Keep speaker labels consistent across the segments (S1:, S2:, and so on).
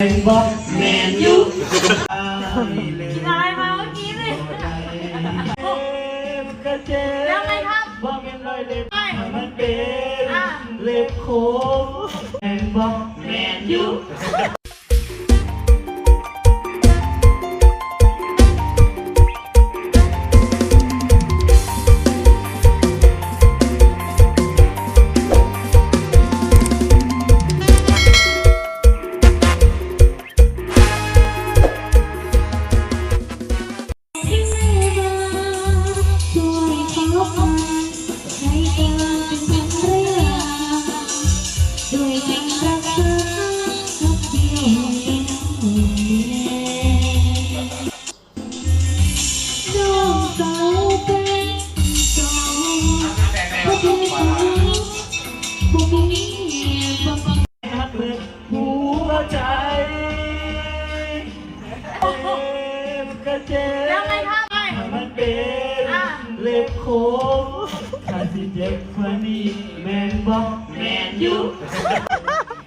S1: แมนบอกแมนยู
S2: กินอะไรมาเมื่อกี้สิ
S1: กระเจ็
S2: แล้วไงครับ
S1: บอกเป็นรอยเล็บ
S2: ไม่
S1: มันเป็น
S2: อะ
S1: เล็บโค้งแมนบอกแมนยู
S3: เจ็
S1: บ
S2: แล้วไงครับไม่
S1: มันเป็นเล็บโค้งถ้าที่เจ็บกว่านี้แมนบอกแมนยู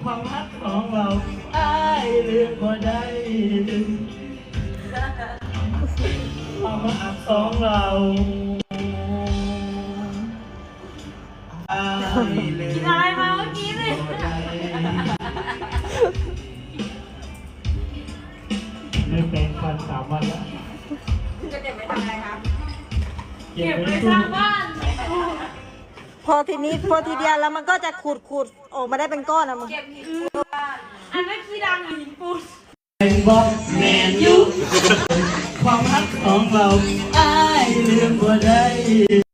S1: ความรักของเราอ้ายเลือกบ่ได้ดึงความรักของเราอ้ายเลือก
S2: กินอะไรมาเมื่อกี้สิ
S1: บ่ได้ไม่เป็นฟันสามวันแล้ว
S2: เก็บไปทำอะไรครับ
S1: เก็
S2: เก็
S1: บบไว้
S2: ไปส
S1: สู้
S2: ร้างบ้าน
S4: พอทีนี้พอทีเดียวแล้วมันก็จะขูดขูดออกมาได้เป็นก้อนอะมึง
S2: เก็บหินปูนบ้านอันนั้นขี้ดังหินปูน
S1: แมนบอกแมนยูความรักของเราอ้ายลืมบ่ได้